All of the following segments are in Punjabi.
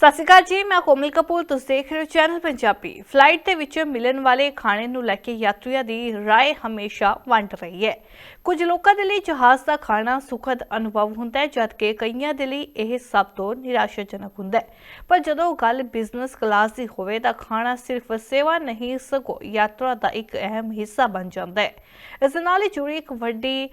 ਸਤਿ ਸ਼੍ਰੀ ਅਕਾਲ ਜੀ, ਮੈਂ ਕੋਮਲ ਕਪੂਰ, ਤੁਸੀਂ ਦੇਖ ਰਹੇ ਹੋ ਚੈਨਲ ਪੰਜਾਬੀ। ਫਲਾਈਟ ਦੇ ਵਿੱਚ ਮਿਲਣ ਵਾਲੇ ਖਾਣੇ ਨੂੰ ਲੈ ਕੇ ਯਾਤਰੀਆਂ ਦੀ رائے ਹਮੇਸ਼ਾ ਵੰਡ ਰਹੀ ਹੈ। ਕੁਝ ਲੋਕਾਂ ਦੇ ਲਈ ਜਹਾਜ਼ ਦਾ ਖਾਣਾ ਸੁਖਦ ਅਨੁਭਵ ਹੁੰਦਾ ਹੈ, ਜਦਕਿ ਕਈਆਂ ਦੇ ਲਈ ਇਹ ਸਭ ਤੋਂ ਨਿਰਾਸ਼ਾਜਨਕ ਹੁੰਦਾ ਹੈ। ਪਰ ਜਦੋਂ ਗੱਲ ਬਿਜ਼ਨਸ ਕਲਾਸ ਦੀ ਹੋਵੇ, ਤਾਂ ਖਾਣਾ ਸਿਰਫ ਸੇਵਾ ਨਹੀਂ, ਸਗੋਂ ਯਾਤਰਾ ਦਾ ਇੱਕ ਅਹਿਮ ਹਿੱਸਾ ਬਣ ਜਾਂਦਾ ਹੈ। ਇਸ ਨਾਲ ਹੀ ਜੁੜੀ ਇੱਕ ਵੱਡੀ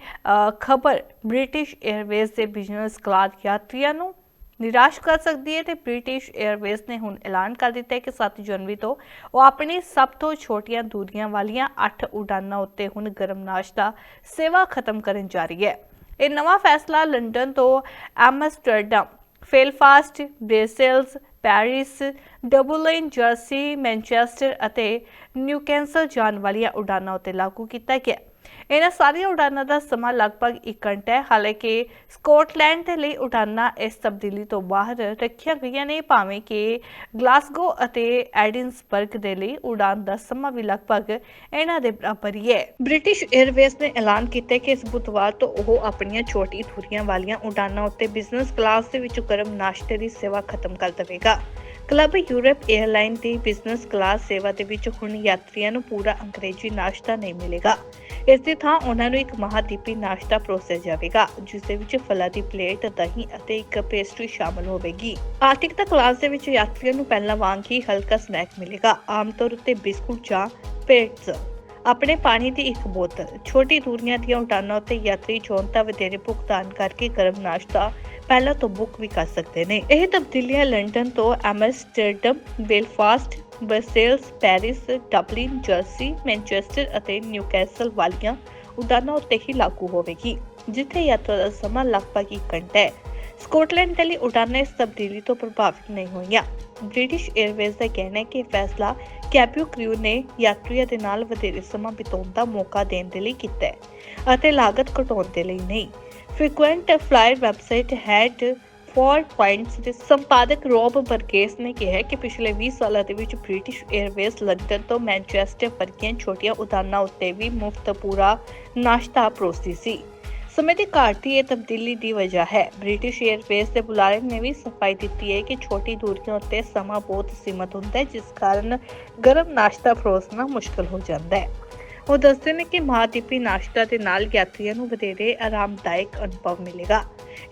ਖਬਰ ਬ੍ਰਿਟਿਸ਼ 에ਅਰਵੇਜ਼ ਦੇ ਬਿਜ਼ਨਸ ਕਲਾਸ ਯਾਤਰੀਆਂ ਨੂੰ ਨਿਰਾਸ਼ ਕਰ ਸਕਦੀ ਹੈ ਤੇ ਬ੍ਰਿਟਿਸ਼ 에ਅਰਵੇਜ਼ ਨੇ ਹੁਣ ਐਲਾਨ ਕਰ ਦਿੱਤਾ ਹੈ ਕਿ 7 ਜਨਵਰੀ ਤੋਂ ਉਹ ਆਪਣੀ ਸਭ ਤੋਂ ਛੋਟੀਆਂ ਦੂਰੀਆਂ ਵਾਲੀਆਂ 8 ਉਡਾਨਾਂ ਉੱਤੇ ਹੁਣ ਗਰਮ ਨਾਸ਼ਤਾ ਸੇਵਾ ਖਤਮ ਕਰਨ ਜਾ ਰਹੀ ਹੈ। ਇਹ ਨਵਾਂ ਫੈਸਲਾ ਲੰਡਨ ਤੋਂ Amsterdam, Belfast Brussels Paris, Dublin, Jersey, Manchester ਅਤੇ ਨਿਊਕੈਸਲ ਜਾਣ ਵਾਲੀਆਂ ਉਡਾਨਾਂ ਉੱਤੇ ਲਾਗੂ ਕੀਤਾ ਗਿਆ। ਇਹਨਾਂ ਸਾਰੀਆਂ ਉਡਾਨਾਂ ਦਾ ਸਮਾਂ ਲਗਭਗ 1 ਘੰਟਾ ਹੈ। ਹਾਲਾਂਕਿ ਸਕਾਟਲੈਂਡ ਦੇ ਲਈ ਉਡਾਨਾਂ ਇਸ ਤਬਦੀਲੀ ਤੋਂ ਬਾਹਰ ਰੱਖੀਆਂ ਗਈਆਂ ਨੇ, ਭਾਵੇਂ ਕਿ ਗਲਾਸਗੋ ਅਤੇ ਐਡਿਨਸਬਰਗ ਦੇ ਲਈ ਉਡਾਨ ਦਾ ਸਮਾਂ ਵੀ ਲਗਭਗ ਇਹਨਾਂ ਦੇ ਬਰਾਬਰ ਹੀ ਹੈ। ਬ੍ਰਿਟਿਸ਼ 에ਅਰਵੇਜ਼ ਨੇ ਐਲਾਨ ਕੀਤਾ ਕਿ ਇਸ ਬੁੱਧਵਾਰ ਤੋਂ ਉਹ ਆਪਣੀਆਂ ਛੋਟੀ ਦੂਰੀਆਂ ਵਾਲੀਆਂ ਉਡਾਨਾਂ ਉੱਤੇ ਬਿਜ਼ਨਸ ਕਲਾਸ ਦੇ ਵਿੱਚ ਗਰਮ ਨਾਸ਼ਤੇ ਦੀ ਸੇਵਾ ਖਤਮ ਕਰ ਦੇਵੇਗਾ। ਕਲੱਬ ਯੂਰਪ 에ਅਰਲਾਈਨ ਦੀ ਬਿਜ਼ਨਸ ਕਲਾਸ ਸੇਵਾ ਦੇ ਵਿੱਚ ਹੁਣ ਯਾਤਰੀਆਂ ਨੂੰ ਪੂਰਾ ਅੰਗਰੇਜ਼ੀ ਨਾਸ਼ਤਾ ਨਹੀਂ ਮਿਲੇਗਾ। ਇਸ ਦੀ ਥਾਂ ਉਹਨਾਂ ਨੂੰ ਇੱਕ ਮਹਾਦੀਪੀ ਨਾਸ਼ਤਾ ਪਰੋਸਿਆ ਜਾਵੇਗਾ, ਜਿਸ ਦੇ ਵਿੱਚ ਫਲਾਂ ਦੀ ਪਲੇਟ, ਦਹੀਂ ਅਤੇ ਇੱਕ ਪੇਸਟਰੀ ਸ਼ਾਮਲ ਹੋਵੇਗੀ। ਆਰਟਿਕਤਾ ਕਲਾਸ ਦੇ ਵਿੱਚ ਯਾਤਰੀਆਂ ਨੂੰ ਪਹਿਲਾਂ ਵਾਂਗ ਹੀ ਹਲਕਾ ਸਨੈਕ ਮਿਲੇਗਾ, ਆਮ ਤੌਰ ਉੱਤੇ ਬਿਸਕੁਟ ਜਾਂ ਪੇਟਸ ਆਪਣੇ ਪਾਣੀ ਦੀ ਇੱਕ ਬੋਤਲ, ਛੋਟੀ ਦੂਰੀਆਂ ਦੀਆਂ ਉਡਾਨਾਂ ਉੱਤੇ ਯਾਤਰੀ ਚੋਣਤਾ ਵਧੇਰੇ ਭੁਗਤਾਨ ਕਰਕੇ ਗਰਮ ਨਾਸ਼ਤਾ ਪਹਿਲਾਂ ਤੋਂ ਬੁੱਕ ਵੀ ਕਰ ਸਕਦੇ ਨੇ। ਇਹ ਤਬਦੀਲੀਆਂ ਲੰਡਨ ਤੋਂ Amsterdam, Belfast, Brussels, Paris, Dublin, Jersey, Manchester ਅਤੇ ਨਿਊਕੈਸਲ ਵਾਲੀਆਂ ਉਡਾਨਾਂ ਉੱਤੇ ਹੀ ਲਾਗੂ ਹੋਵੇਗੀ, ਜਿੱਥੇ ਯਾਤਰਾ ਦਾ ਸਮਾਂ ਲਗਭਗ 1 ਘੰਟਾ ਹੈ। ਸਕਾਟਲੈਂਡ ਦੇ ਲਈ ਉਡਾਨਾਂ ਇਸ ਤਬਦੀਲੀ ਤੋਂ ਪ੍ਰਭਾਵਿਤ ਨਹੀਂ ਹੋਈਆਂ। ਬ੍ਰਿਟਿਸ਼ 에ਅਰਵੇਜ਼ ਦਾ ਕਹਿਣਾ ਹੈ ਕਿ ਇਹ ਫੈਸਲਾ ਕੈਪਿਊ ਕ੍ਰਿਊ ਨੇ ਯਾਤਰੀਆਂ ਦੇ ਨਾਲ ਵਧੇਰੇ ਸਮਾਂ ਬਿਤਾਉਣ ਦਾ ਮੌਕਾ ਦੇਣ ਦੇ ਲਈ ਕੀਤਾ ਹੈ ਅਤੇ ਲਾਗਤ ਘਟਾਉਣ ਦੇ ਲਈ ਨਹੀਂ। Frequent flyer website head for points ਦੇ ਸੰਪਾਦਕ ਰੋਬ ਬਰਗੇਸ ਨੇ ਕਿਹਾ ਕਿ ਪਿਛਲੇ 20 ਸਾਲਾਂ ਦੇ ਵਿੱਚ ਬ੍ਰਿਟਿਸ਼ 에ਅਰਵੇਜ਼ ਲੰਡਨ ਤੋਂ ਮੈਨਚੈਸਟਰ ਵਰਗੀਆਂ ਛੋਟੀਆਂ ਉਡਾਨਾਂ ਉੱਤੇ ਵੀ ਮੁਫਤ ਪੂਰਾ ਨਾਸ਼ਤਾ ਪਰੋਸਦੀ ਸੀ। ਸਮੇਂ ਦੀ ਘਾਟ ਦੀ ਇਹ ਤਬਦੀਲੀ ਦੀ ਵਜ੍ਹਾ ਹੈ। ਬ੍ਰਿਟਿਸ਼ 에ਅਰਵੇਜ਼ ਦੇ ਬੁਲਾਰੇ ਨੇ ਵੀ ਸਫ਼ਾਈ ਦਿੱਤੀ ਹੈ ਕਿ ਛੋਟੀ ਦੂਰੀਆਂ ਉੱਤੇ ਸਮਾਂ ਬਹੁਤ ਸੀਮਤ ਹੁੰਦਾ ਹੈ, ਜਿਸ ਕਾਰਨ ਗਰਮ ਨਾਸ਼ਤਾ ਪਰੋਸਣਾ ਮੁਸ਼ਕਲ ਹੋ ਜਾਂਦਾ ਹੈ। ਉਹ ਦੱਸਦੇ ਨੇ ਕਿ ਮਹਾਦੀਪੀ ਨਾਸ਼ਤਾ ਦੇ ਨਾਲ ਯਾਤਰੀਆਂ ਨੂੰ ਵਧੇਰੇ ਆਰਾਮਦਾਇਕ ਅਨੁਭਵ ਮਿਲੇਗਾ।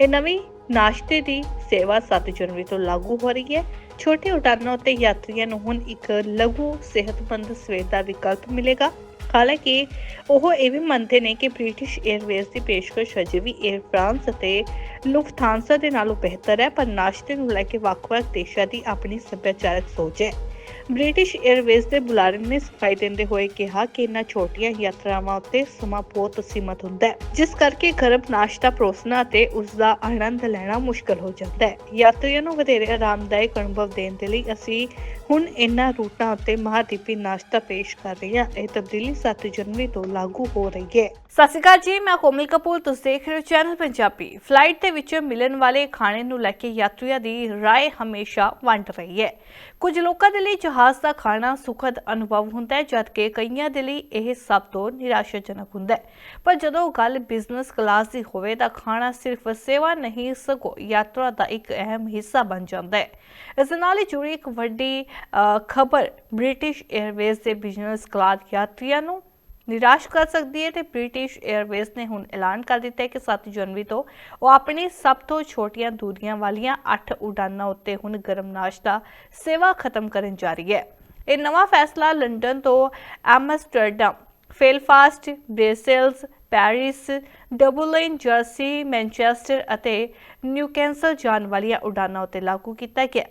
ਇਹ ਨਵੀਂ ਨਾਸ਼ਤੇ ਦੀ ਸੇਵਾ 7 ਜਨਵਰੀ ਤੋਂ ਲਾਗੂ ਹੋ ਰਹੀ ਹੈ। ਛੋਟੇ ਉਡਾਨਾਂ ਉੱਤੇ ਯਾਤਰੀਆਂ ਨੂੰ ਹੁਣ ਇੱਕ ਲਘੂ, ਸਿਹਤਮੰਦ ਸਵੇਰ ਦਾ ਵਿਕਲਪ ਮਿਲੇਗਾ। ਹਾਲਾਂਕਿ ਉਹ ਇਹ ਵੀ ਮੰਨਦੇ ਨੇ ਕਿ ਬ੍ਰਿਟਿਸ਼ 에ਅਰਵੇਜ਼ ਦੀ ਪੇਸ਼ਕਸ਼ ਅਜੇ ਵੀ 에ਅਰ ਫਰਾਂਸ ਅਤੇ ਲੁਫਥਾਂਸਾ ਦੇ ਨਾਲੋਂ ਬਿਹਤਰ ਹੈ, ਪਰ ਨਾਸ਼ਤੇ ਨੂੰ ਲੈ ਕੇ ਵੱਖ-ਵੱਖ ਦੇਸ਼ਾਂ ਦੀ ਆਪਣੀ ਸੱਭਿਆਚਾਰਕ ਸੋਚ ਹੈ। ਬ੍ਰਿਟਿਸ਼ 에ਅਰਵੇਜ਼ ਦੇ ਬੁਲਾਰੇ ਨੇ ਸਫ਼ਾਈ ਦਿੰਦੇ ਹੋਏ ਕਿਹਾ ਕਿ ਇਹਨਾਂ ਛੋਟੀਆਂ ਯਾਤਰਾਵਾਂ ਉੱਤੇ ਸਮਾਂ ਬਹੁਤ ਸੀਮਤ ਹੁੰਦਾ ਹੈ, ਜਿਸ ਕਰਕੇ ਗਰਮ ਨਾਸ਼ਤਾ ਪਰੋਸਣਾ ਅਤੇ ਉਸ ਦਾ ਆਨੰਦ ਲੈਣਾ ਮੁਸ਼ਕਲ ਹੋ ਜਾਂਦਾ ਹੈ। ਯਾਤਰੀਆਂ ਨੂੰ ਵਧੇਰੇ ਆਰਾਮਦਾਇਕ ਅਨੁਭਵ ਦੇਣ ਦੇ ਲਈ ਅਸੀਂ ਹੁਣ ਇਹਨਾਂ ਰੂਟਾਂ ਉੱਤੇ ਮਹਾਦੀਪੀ ਨਾਸ਼ਤਾ ਪੇਸ਼ ਕਰ ਰਹੇ ਹਾਂ ਇਹ ਤਬਦੀਲੀ 7 ਜਨਵਰੀ ਤੋਂ ਲਾਗੂ ਹੋ ਰਹੀ ਹੈ ਸਤਿ ਸ਼੍ਰੀ ਅਕਾਲ ਜੀ ਮੈਂ ਕੋਮਲ ਕਪੂਰ ਤੁਸੀਂ ਦੇਖ ਰਹੇ ਹੋ ਚੈਨਲ ਪੰਜਾਬੀ ਫਲਾਈਟ ਦੇ ਵਿੱਚ ਮਿਲਣ ਵਾਲੇ ਖਾਣੇ ਨੂੰ ਲੈ ਕੇ ਯਾਤਰੀਆਂ ਦੀ رائے ਹਮੇਸ਼ਾ ਵੰਡ ਰਹੀ ਹੈ ਕੁਝ ਲੋਕਾਂ ਦੇ ਲਈ ਜਹਾਜ਼ ਦਾ ਖਾਣਾ ਸੁਖਦ ਅਨੁਭਵ ਹੁੰਦਾ ਹੈ ਜਦਕਿ ਕਈਆਂ ਦੇ ਲਈ ਇਹ ਸਭ ਤੋਂ ਨਿਰਾਸ਼ਾਜਨਕ ਹੁੰਦਾ ਹੈ ਪਰ ਜਦੋਂ ਗੱਲ ਬਿਜ਼ਨਸ ਕਲਾਸ ਦੀ ਹੋਵੇ ਤਾਂ ਖਾਣਾ ਸਿਰਫ ਸੇਵਾ ਨਹੀਂ ਸਗੋਂ ਯਾਤਰਾ ਦਾ ਇੱਕ ਅਹਿਮ ਹਿੱਸਾ ਬਣ ਜਾਂਦਾ ਹੈ ਇਸ ਦੇ ਨਾਲ ਹੀ ਜੁੜੀ ਇੱਕ ਵੱਡੀ ਖਬਰ ਬ੍ਰਿਟਿਸ਼ 에ਅਰਵੇਜ਼ ਦੇ ਬਿਜ਼ਨਸ ਕਲਾਸ ਯਾਤਰੀਆਂ ਨੂੰ ਨਿਰਾਸ਼ ਕਰ ਸਕਦੀ ਹੈ ਤੇ ਬ੍ਰਿਟਿਸ਼ 에ਅਰਵੇਜ਼ ਨੇ ਹੁਣ ਐਲਾਨ ਕਰ ਦਿੱਤਾ ਹੈ ਕਿ 7 ਜਨਵਰੀ ਤੋਂ ਉਹ ਆਪਣੀ ਸਭ ਤੋਂ ਛੋਟੀਆਂ ਦੂਰੀਆਂ ਵਾਲੀਆਂ 8 ਉਡਾਨਾਂ ਉੱਤੇ ਹੁਣ ਗਰਮ ਨਾਸ਼ਤਾ ਸੇਵਾ ਖਤਮ ਕਰਨ ਜਾ ਰਹੀ ਹੈ। ਇਹ ਨਵਾਂ ਫੈਸਲਾ ਲੰਡਨ ਤੋਂ Amsterdam, Belfast Brussels Paris, Dublin, Jersey, Manchester ਅਤੇ ਨਿਊਕੈਸਲ ਜਾਣ ਵਾਲੀਆਂ ਉਡਾਨਾਂ ਉੱਤੇ ਲਾਗੂ ਕੀਤਾ ਗਿਆ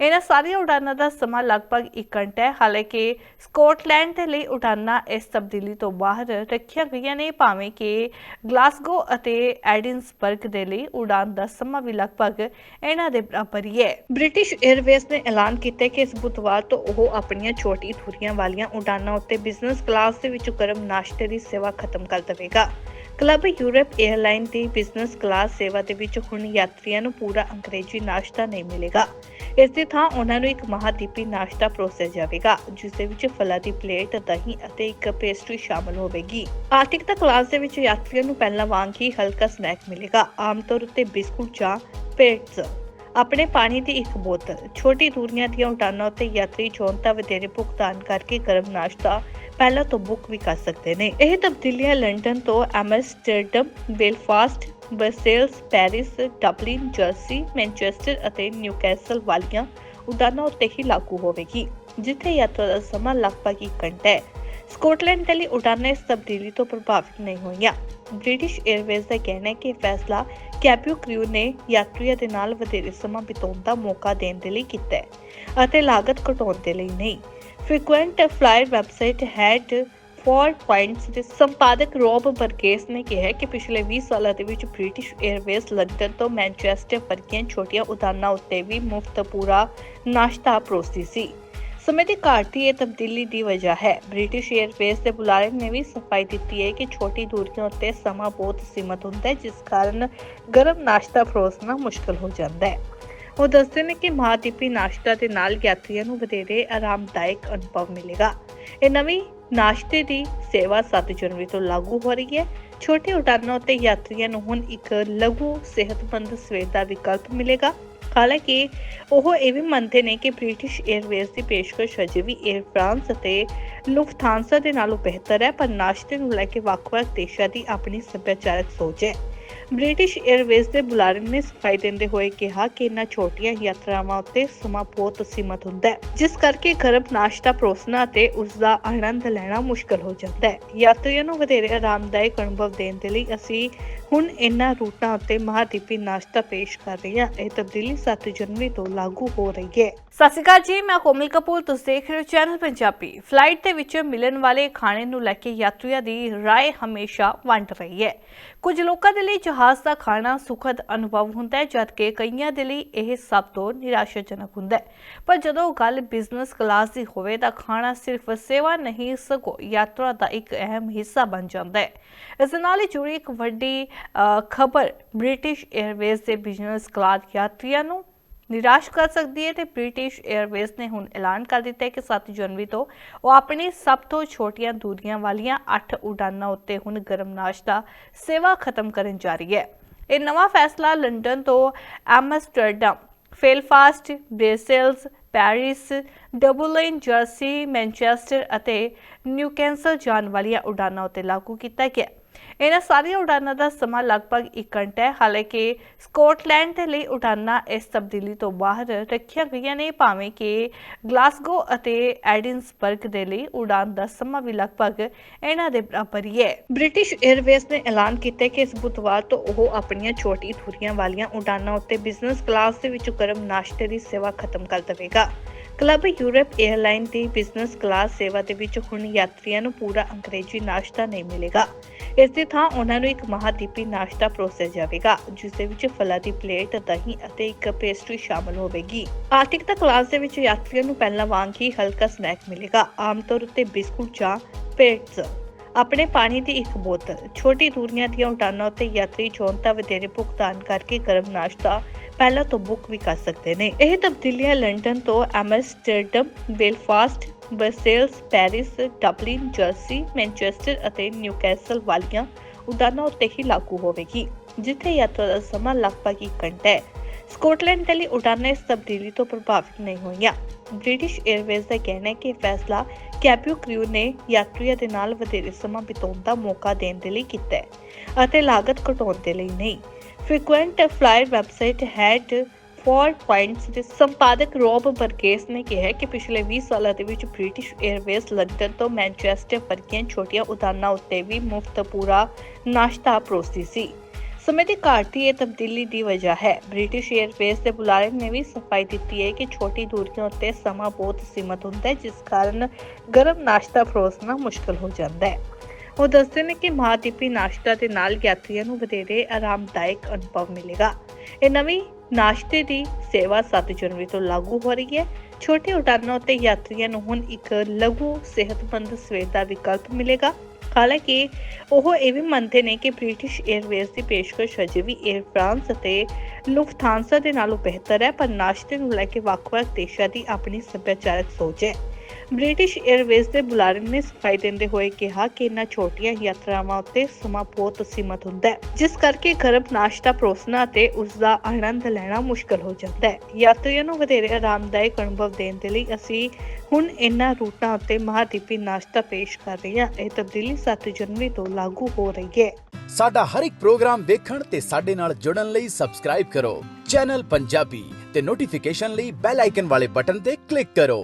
ਇਹਨਾਂ ਸਾਰੀਆਂ ਉਡਾਨਾਂ ਦਾ ਸਮਾਂ ਲਗਭਗ 1 ਘੰਟਾ ਹੈ। ਹਾਲਾਂਕਿ ਸਕਾਟਲੈਂਡ ਦੇ ਲਈ ਉਡਾਨਾਂ ਇਸ ਤਬਦੀਲੀ ਤੋਂ ਬਾਹਰ ਰੱਖੀਆਂ ਗਈਆਂ ਨੇ, ਭਾਵੇਂ ਕਿ ਗਲਾਸਗੋ ਅਤੇ ਐਡਿਨਸਬਰਗ ਦੇ ਲਈ ਉਡਾਨ ਦਾ ਸਮਾਂ ਵੀ ਲਗਭਗ ਇਹਨਾਂ ਦੇ ਬਰਾਬਰ ਹੀ ਹੈ। ਬ੍ਰਿਟਿਸ਼ 에ਅਰਵੇਜ਼ ਨੇ ਐਲਾਨ ਕੀਤਾ ਕਿ ਇਸ ਬੁੱਧਵਾਰ ਤੋਂ ਉਹ ਆਪਣੀਆਂ ਛੋਟੀ ਦੂਰੀਆਂ ਵਾਲੀਆਂ ਉਡਾਨਾਂ ਉੱਤੇ ਬਿਜ਼ਨਸ ਕਲਾਸ ਦੇ ਵਿੱਚ ਗਰਮ ਨਾਸ਼ਤੇ ਦੀ ਸੇਵਾ ਖਤਮ ਕਰ ਦੇਵੇਗਾ। ਕਲੱਬ ਯੂਰਪ 에ਅਰਲਾਈਨ ਦੀ ਬਿਜ਼ਨਸ ਕਲਾਸ ਸੇਵਾ ਦੇ ਵਿੱਚ ਹੁਣ ਯਾਤਰੀਆਂ ਨੂੰ ਪੂਰਾ ਅੰਗਰੇਜ਼ੀ ਨਾਸ਼ਤਾ ਨਹੀਂ ਮਿਲੇਗਾ। ਇਸ ਦੀ ਥਾਂ ਉਹਨਾਂ ਨੂੰ ਇੱਕ ਮਹਾਦੀਪੀ ਨਾਸ਼ਤਾ ਪਰੋਸਿਆ ਜਾਵੇਗਾ, ਜਿਸ ਦੇ ਵਿੱਚ ਫਲਾਂ ਦੀ ਪਲੇਟ, ਦਹੀਂ ਅਤੇ ਇੱਕ ਪੇਸਟਰੀ ਸ਼ਾਮਲ ਹੋਵੇਗੀ। ਆਰਟਿਕਤਾ ਕਲਾਸ ਦੇ ਵਿੱਚ ਯਾਤਰੀਆਂ ਨੂੰ ਪਹਿਲਾਂ ਵਾਂਗ ਹੀ ਹਲਕਾ ਸਨੈਕ ਮਿਲੇਗਾ, ਆਮ ਤੌਰ ਉੱਤੇ ਬਿਸਕੁਟ ਜਾਂ ਪੇਟਸ ਆਪਣੇ ਪਾਣੀ ਦੀ ਇੱਕ ਬੋਤਲ, ਛੋਟੀ ਦੂਰੀਆਂ ਦੀਆਂ ਉਡਾਨਾਂ ਉੱਤੇ ਯਾਤਰੀ ਚੋਣ ਵਧੇਰੇ ਭੁਗਤਾਨ ਕਰਕੇ ਗਰਮ ਨਾਸ਼ਤਾ ਪਹਿਲਾਂ ਤੋਂ ਬੁੱਕ ਵੀ ਕਰ ਸਕਦੇ ਨੇ। ਇਹ ਤਬਦੀਲੀਆਂ ਲੰਡਨ ਤੋਂ Amsterdam, Belfast, Brussels, Paris, Dublin, Jersey, Manchester ਅਤੇ ਨਿਊਕੈਸਲ ਵਾਲੀਆਂ ਉਡਾਨਾਂ ਉੱਤੇ ਹੀ ਲਾਗੂ ਹੋਵੇਗੀ, ਜਿੱਥੇ ਯਾਤਰਾ ਦਾ ਸਮਾਂ ਲਗਭਗ 1 ਘੰਟਾ ਹੈ। ਸਕਾਟਲੈਂਡ ਦੇ ਲਈ ਉਡਾਨਾਂ ਇਸ ਤਬਦੀਲੀ ਤੋਂ ਪ੍ਰਭਾਵਿਤ ਨਹੀਂ ਹੋਈਆਂ। ਬ੍ਰਿਟਿਸ਼ 에ਅਰਵੇਜ਼ ਦਾ ਕਹਿਣਾ ਹੈ ਕਿ ਇਹ ਫੈਸਲਾ ਕੈਪਿਊ ਕ੍ਰਿਊ ਨੇ ਯਾਤਰੀਆਂ ਦੇ ਨਾਲ ਵਧੇਰੇ ਸਮਾਂ ਬਿਤਾਉਣ ਦਾ ਮੌਕਾ ਦੇਣ ਦੇ ਲਈ ਕੀਤਾ ਹੈ ਅਤੇ ਲਾਗਤ ਘਟਾਉਣ ਦੇ ਲਈ ਨਹੀਂ। Frequent flyer website head for points ਦੇ ਸੰਪਾਦਕ ਰੋਬ ਬਰਗੇਸ ਨੇ ਕਿਹਾ ਕਿ ਪਿਛਲੇ 20 ਸਾਲਾਂ ਦੇ ਵਿੱਚ ਬ੍ਰਿਟਿਸ਼ 에ਅਰਵੇਜ਼ ਲੰਡਨ ਤੋਂ ਮੈਨਚੈਸਟਰ ਵਰਗੀਆਂ ਛੋਟੀਆਂ ਉਡਾਨਾਂ ਉੱਤੇ ਵੀ ਮੁਫਤ ਪੂਰਾ ਨਾਸ਼ਤਾ ਪਰੋਸਦੀ ਸੀ। ਸਮੇਂ ਦੀ ਘਾਟ ਦੀ ਇਹ ਤਬਦੀਲੀ ਦੀ ਵਜ੍ਹਾ ਹੈ। ਬ੍ਰਿਟਿਸ਼ 에ਅਰਵੇਜ਼ ਦੇ ਬੁਲਾਰੇ ਨੇ ਵੀ ਸਫ਼ਾਈ ਦਿੱਤੀ ਹੈ ਕਿ ਛੋਟੀ ਦੂਰੀਆਂ ਉੱਤੇ ਸਮਾਂ ਬਹੁਤ ਸੀਮਤ ਹੁੰਦਾ ਹੈ, ਜਿਸ ਕਾਰਨ ਗਰਮ ਨਾਸ਼ਤਾ ਪਰੋਸਣਾ ਮੁਸ਼ਕਲ ਹੋ ਜਾਂਦਾ ਹੈ। ਉਹ ਦੱਸਦੇ ਨੇ ਕਿ ਮਹਾਦੀਪੀ ਨਾਸ਼ਤਾ ਦੇ ਨਾਲ ਯਾਤਰੀਆਂ ਨੂੰ ਵਧੇਰੇ ਆਰਾਮਦਾਇਕ ਅਨੁਭਵ ਮਿਲੇਗਾ। ਇਹ ਨਵੀਂ ਨਾਸ਼ਤੇ ਦੀ ਸੇਵਾ 7 ਜਨਵਰੀ ਤੋਂ ਲਾਗੂ ਹੋ ਰਹੀ ਹੈ। ਛੋਟੇ ਉਡਾਨਾਂ ਉੱਤੇ ਯਾਤਰੀਆਂ ਨੂੰ ਹੁਣ ਇੱਕ ਲਘੂ, ਸਿਹਤਮੰਦ ਸਵੇਰ ਦਾ ਵਿਕਲਪ ਮਿਲੇਗਾ। ਹਾਲਾਂਕਿ ਉਹ ਇਹ ਵੀ ਮੰਨਦੇ ਨੇ ਕਿ ਬ੍ਰਿਟਿਸ਼ 에ਅਰਵੇਜ਼ ਦੀ ਪੇਸ਼ਕਸ਼ ਅਜੇ ਵੀ 에ਅਰ ਫਰਾਂਸ ਅਤੇ ਲੁਫਥਾਂਸਾ ਦੇ ਨਾਲੋਂ ਬਿਹਤਰ ਹੈ, ਪਰ ਨਾਸ਼ਤੇ ਨੂੰ ਲੈ ਕੇ ਵੱਖ-ਵੱਖ ਦੇਸ਼ਾਂ ਦੀ ਆਪਣੀ ਸੱਭਿਆਚਾਰਕ ਸੋਚ ਹੈ। ਬ੍ਰਿਟਿਸ਼ 에ਅਰਵੇਜ਼ ਦੇ ਬੁਲਾਰੇ ਨੇ ਸਫ਼ਾਈ ਦਿੰਦੇ ਹੋਏ ਕਿਹਾ ਕਿ ਇਨ੍ਹਾਂ ਛੋਟੀਆਂ ਯਾਤਰਾਵਾਂ ਉੱਤੇ ਸਮਾਂ ਬਹੁਤ ਸੀਮਤ ਹੁੰਦਾ ਹੈ, ਜਿਸ ਕਰਕੇ ਗਰਮ ਨਾਸ਼ਤਾ ਪਰੋਸਣਾ ਅਤੇ ਉਸ ਦਾ ਆਨੰਦ ਲੈਣਾ ਮੁਸ਼ਕਲ ਹੋ ਜਾਂਦਾ ਹੈ। ਯਾਤਰੀਆਂ ਨੂੰ ਵਧੇਰੇ ਆਰਾਮਦਾਇਕ ਅਨੁਭਵ ਦੇਣ ਦੇ ਲਈ ਅਸੀਂ ਹੁਣ ਇਨ੍ਹਾਂ ਰੂਟਾਂ ਉੱਤੇ ਮਹਾਦੀਪੀ ਨਾਸ਼ਤਾ ਪੇਸ਼ ਕਰ ਰਹੇ ਹਾਂ ਇਹ ਤਬਦੀਲੀ 7 ਜਨਵਰੀ ਤੋਂ ਲਾਗੂ ਹੋ ਰਹੀ ਹੈ ਸਤਿ ਸ਼੍ਰੀ ਅਕਾਲ ਜੀ ਮੈਂ ਕੋਮਲ ਕਪੂਰ ਤੁਸੀਂ ਦੇਖ ਰਹੇ ਹੋ ਚੈਨਲ ਪੰਜਾਬੀ ਫਲਾਈਟ ਦੇ ਵਿੱਚ ਮਿਲਣ ਵਾਲੇ ਖਾਣੇ ਨੂੰ ਲੈ ਕੇ ਯਾਤਰੀਆਂ ਦੀ رائے ਹਮੇਸ਼ਾ ਵੰਡ ਰਹੀ ਹੈ ਕੁਝ ਲੋਕਾਂ ਦੇ ਲਈ ਜਹਾਜ਼ ਦਾ ਖਾਣਾ ਸੁਖਦ ਅਨੁਭਵ ਹੁੰਦਾ ਹੈ ਜਦਕਿ ਕਈਆਂ ਦੇ ਲਈ ਇਹ ਸਭ ਤੋਂ ਨਿਰਾਸ਼ਾਜਨਕ ਹੁੰਦਾ ਹੈ ਪਰ ਜਦੋਂ ਗੱਲ ਬਿਜ਼ਨਸ ਕਲਾਸ ਦੀ ਹੋਵੇ ਤਾਂ ਖਾਣਾ ਸਿਰਫ ਸੇਵਾ ਨਹੀਂ ਸਗੋਂ ਯਾਤਰਾ ਦਾ ਇੱਕ ਅਹਿਮ ਹਿੱਸਾ ਬਣ ਜਾਂਦਾ ਹੈ ਇਸ ਦੇ ਨਾਲ ਹੀ ਜੁੜੀ ਇੱਕ ਵੱਡੀ ਖਬਰ ਬ੍ਰਿਟਿਸ਼ 에ਅਰਵੇਜ਼ ਦੇ ਬਿਜ਼ਨਸ ਕਲਾਸ ਯਾਤਰੀਆਂ ਨੂੰ ਨਿਰਾਸ਼ ਕਰ ਸਕਦੀ ਹੈ ਤੇ ਬ੍ਰਿਟਿਸ਼ 에ਅਰਵੇਜ਼ ਨੇ ਹੁਣ ਐਲਾਨ ਕਰ ਦਿੱਤਾ ਹੈ ਕਿ 7 ਜਨਵਰੀ ਤੋਂ ਉਹ ਆਪਣੀ ਸਭ ਤੋਂ ਛੋਟੀਆਂ ਦੂਰੀਆਂ ਵਾਲੀਆਂ 8 ਉਡਾਨਾਂ ਉੱਤੇ ਹੁਣ ਗਰਮ ਨਾਸ਼ਤਾ ਸੇਵਾ ਖਤਮ ਕਰਨ ਜਾ ਰਹੀ ਹੈ। ਇਹ ਨਵਾਂ ਫੈਸਲਾ ਲੰਡਨ ਤੋਂ Amsterdam, Belfast Brussels Paris, Dublin, Jersey, Manchester ਅਤੇ ਨਿਊਕੈਸਲ ਜਾਣ ਵਾਲੀਆਂ ਉਡਾਨਾਂ ਉੱਤੇ ਲਾਗੂ ਕੀਤਾ ਗਿਆ। ਇਹਨਾਂ ਸਾਰੀਆਂ ਉਡਾਨਾਂ ਦਾ ਸਮਾਂ ਲਗਭਗ 1 ਘੰਟਾ ਹੈ। ਹਾਲਾਂਕਿ ਸਕਾਟਲੈਂਡ ਦੇ ਲਈ ਉਡਾਨਾਂ ਇਸ ਤਬਦੀਲੀ ਤੋਂ ਬਾਹਰ ਰੱਖੀਆਂ ਗਈਆਂ ਨੇ, ਭਾਵੇਂ ਕਿ ਗਲਾਸਗੋ ਅਤੇ ਐਡਿਨਸਬਰਗ ਦੇ ਲਈ ਉਡਾਨ ਦਾ ਸਮਾਂ ਵੀ ਲਗਭਗ ਇਹਨਾਂ ਦੇ ਬਰਾਬਰ ਹੀ ਹੈ। ਬ੍ਰਿਟਿਸ਼ 에ਅਰਵੇਜ਼ ਨੇ ਐਲਾਨ ਕੀਤਾ ਕਿ ਇਸ ਬੁੱਧਵਾਰ ਤੋਂ ਉਹ ਆਪਣੀਆਂ ਛੋਟੀ ਦੂਰੀਆਂ ਵਾਲੀਆਂ ਉਡਾਨਾਂ ਉੱਤੇ ਬਿਜ਼ਨਸ ਕਲਾਸ ਦੇ ਵਿੱਚ ਗਰਮ ਨਾਸ਼ਤੇ ਦੀ ਸੇਵਾ ਖਤਮ ਕਰ ਦੇਵੇਗਾ। ਕਲੱਬ ਯੂਰਪ 에ਅਰਲਾਈਨ ਦੀ ਬਿਜ਼ਨਸ ਕਲਾਸ ਸੇਵਾ ਦੇ ਵਿੱਚ ਹੁਣ ਯਾਤਰੀਆਂ ਨੂੰ ਪੂਰਾ ਅੰਗਰੇਜ਼ੀ ਨਾਸ਼ਤਾ ਨਹੀਂ ਮਿਲੇਗਾ। ਇਸ ਦੀ ਥਾਂ ਉਹਨਾਂ ਨੂੰ ਇੱਕ ਮਹਾਦੀਪੀ ਨਾਸ਼ਤਾ ਪਰੋਸਿਆ ਜਾਵੇਗਾ, ਜਿਸ ਦੇ ਵਿੱਚ ਫਲਾਂ ਦੀ ਪਲੇਟ, ਦਹੀਂ ਅਤੇ ਇੱਕ ਪੇਸਟਰੀ ਸ਼ਾਮਲ ਹੋਵੇਗੀ। ਆਰਥਿਕਤਾ ਕਲਾਸ ਦੇ ਵਿੱਚ ਯਾਤਰੀਆਂ ਨੂੰ ਪਹਿਲਾਂ ਵਾਂਗ ਹੀ ਹਲਕਾ ਸਨੈਕ ਮਿਲੇਗਾ, ਆਮ ਤੌਰ ਉੱਤੇ ਬਿਸਕੁਟ ਜਾਂ ਪੇਟਸ ਆਪਣੇ ਪਾਣੀ ਦੀ ਇੱਕ ਬੋਤਲ, ਛੋਟੀ ਦੂਰੀਆਂ ਦੀਆਂ ਉਡਾਨਾਂ ਉੱਤੇ ਯਾਤਰੀ ਚੋਣ ਵਧੇਰੇ ਭੁਗਤਾਨ ਕਰਕੇ ਗਰਮ ਨਾਸ਼ਤਾ ਪਹਿਲਾਂ ਤੋਂ ਬੁੱਕ ਵੀ ਕਰ ਸਕਦੇ ਨੇ। ਇਹ ਤਬਦੀਲੀਆਂ ਲੰਡਨ ਤੋਂ Amsterdam, Belfast, Brussels, Paris, Dublin, Jersey, Manchester ਅਤੇ ਨਿਊਕੈਸਲ ਵਾਲੀਆਂ ਉਡਾਨਾਂ ਉੱਤੇ ਹੀ ਲਾਗੂ ਹੋਵੇਗੀ, ਜਿੱਥੇ ਯਾਤਰਾ ਦਾ ਸਮਾਂ ਲਗਭਗ 1 ਘੰਟਾ ਹੈ। ਸਕਾਟਲੈਂਡ ਦੇ ਲਈ ਉਡਾਨਾਂ ਇਸ ਤਬਦੀਲੀ ਤੋਂ ਪ੍ਰਭਾਵਿਤ ਨਹੀਂ ਹੋਈਆਂ। ਬ੍ਰਿਟਿਸ਼ 에ਅਰਵੇਜ਼ ਦਾ ਕਹਿਣਾ ਹੈ ਕਿ ਇਹ ਫੈਸਲਾ ਕੈਪਿਓ ਕ੍ਰਿਊ ਨੇ ਯਾਤਰੀਆਂ ਦੇ ਨਾਲ ਵਧੇਰੇ ਸਮਾਂ ਬਿਤਾਉਣ ਦਾ ਮੌਕਾ ਦੇਣ ਦੇ ਲਈ ਕੀਤਾ ਹੈ ਅਤੇ ਲਾਗਤ ਘਟਾਉਣ ਦੇ ਲਈ ਨਹੀਂ। Frequent flyer website head for points ਦੇ ਸੰਪਾਦਕ ਰੋਬ ਬਰਗੇਸ ਨੇ ਕਿਹਾ ਕਿ ਪਿਛਲੇ 20 ਸਾਲਾਂ ਦੇ ਵਿੱਚ ਬ੍ਰਿਟਿਸ਼ 에ਅਰਵੇਜ਼ ਲੰਡਨ ਤੋਂ ਮੈਨਚੈਸਟਰ ਵਰਗੀਆਂ ਛੋਟੀਆਂ ਉਡਾਨਾਂ ਉੱਤੇ ਵੀ ਮੁਫਤ ਪੂਰਾ ਨਾਸ਼ਤਾ ਪਰੋਸਦੀ ਸੀ। ਸਮੇਂ ਦੀ ਘਾਟ ਦੀ ਇਹ ਤਬਦੀਲੀ ਦੀ ਵਜ੍ਹਾ ਹੈ। ਬ੍ਰਿਟਿਸ਼ 에ਅਰਵੇਜ਼ ਦੇ ਬੁਲਾਰੇ ਨੇ ਵੀ ਸਫ਼ਾਈ ਦਿੱਤੀ ਹੈ ਕਿ ਛੋਟੀ ਦੂਰੀਆਂ ਉੱਤੇ ਸਮਾਂ ਬਹੁਤ ਸੀਮਤ ਹੁੰਦਾ ਹੈ, ਜਿਸ ਕਾਰਨ ਗਰਮ ਨਾਸ਼ਤਾ ਪਰੋਸਣਾ ਮੁਸ਼ਕਲ ਹੋ ਜਾਂਦਾ ਹੈ। ਉਹ ਦੱਸਦੇ ਨੇ ਕਿ ਮਹਾਦੀਪੀ ਨਾਸ਼ਤਾ ਦੇ ਨਾਲ ਯਾਤਰੀਆਂ ਨੂੰ ਵਧੇਰੇ ਆਰਾਮਦਾਇਕ ਅਨੁਭਵ ਮਿਲੇਗਾ। ਇਹ ਨਵੀਂ ਨਾਸ਼ਤੇ ਦੀ ਸੇਵਾ 7 ਜਨਵਰੀ ਤੋਂ ਲਾਗੂ ਹੋ ਰਹੀ ਹੈ। ਛੋਟੇ ਉਡਾਨਾਂ ਉੱਤੇ ਯਾਤਰੀਆਂ ਨੂੰ ਹੁਣ ਇੱਕ ਲਘੂ ਸਿਹਤਮੰਦ ਸਵੇਰ ਦਾ ਵਿਕਲਪ ਮਿਲੇਗਾ। ਹਾਲਾਂਕਿ ਉਹ ਇਹ ਵੀ ਮੰਨਦੇ ਨੇ ਕਿ ਬ੍ਰਿਟਿਸ਼ 에ਅਰਵੇਜ਼ ਦੀ ਪੇਸ਼ਕਸ਼ ਅਜੇ ਵੀ 에ਅਰ ਫਰਾਂਸ ਅਤੇ ਲੁਫਥਾਂਸਾ ਦੇ ਨਾਲੋਂ ਬਿਹਤਰ ਹੈ, ਪਰ ਨਾਸ਼ਤੇ ਨੂੰ ਲੈ ਕੇ ਵੱਖ-ਵੱਖ ਦੇਸ਼ਾਂ ਦੀ ਆਪਣੀ ਸੱਭਿਆਚਾਰਕ ਸੋਚ ਹੈ। ਬ੍ਰਿਟਿਸ਼ 에ਅਰਵੇਜ਼ ਦੇ ਬੁਲਾਰੇ ਨੇ ਸਫ਼ਾਈ ਦਿੰਦੇ ਹੋਏ ਕਿਹਾ ਕਿ ਇਨ੍ਹਾਂ ਛੋਟੀਆਂ ਯਾਤਰਾਵਾਂ ਉੱਤੇ ਸਮਾਂ ਬਹੁਤ ਸੀਮਤ ਹੁੰਦਾ ਹੈ, ਜਿਸ ਕਰਕੇ ਗਰਮ ਨਾਸ਼ਤਾ ਪਰੋਸਣਾ ਅਤੇ ਉਸ ਦਾ ਆਨੰਦ ਲੈਣਾ ਮੁਸ਼ਕਲ ਹੋ ਜਾਂਦਾ ਹੈ। ਯਾਤਰੀਆਂ ਨੂੰ ਵਧੇਰੇ ਆਰਾਮਦਾਇਕ ਅਨੁਭਵ ਦੇਣ ਦੇ ਲਈ ਅਸੀਂ ਹੁਣ ਇਨ੍ਹਾਂ ਰੂਟਾਂ ਉੱਤੇ ਮਹਾਦੀਪੀ ਨਾਸ਼ਤਾ ਪੇਸ਼ ਕਰ ਰਹੇ ਹਾਂ। ਇਹ ਤਬਦੀਲੀ 7 ਜਨਵਰੀ ਤੋਂ ਲਾਗੂ ਹੋ ਰਹੀ ਹੈ। ਸਾਡਾ ਹਰ ਇੱਕ ਪ੍ਰੋਗਰਾਮ ਦੇਖਣ ਤੇ ਸਾਡੇ ਨਾਲ ਜੁੜਨ ਲਈ ਸਬਸਕ੍ਰਾਈਬ ਕਰੋ। ਚੈਨਲ ਪੰਜਾਬੀ ਤੇ ਨੋਟੀਫਿਕੇਸ਼ਨ ਲਈ ਬੈਲ ਆਈਕਨ ਵਾਲੇ ਬਟਨ ਤੇ ਕਲਿੱਕ ਕਰੋ।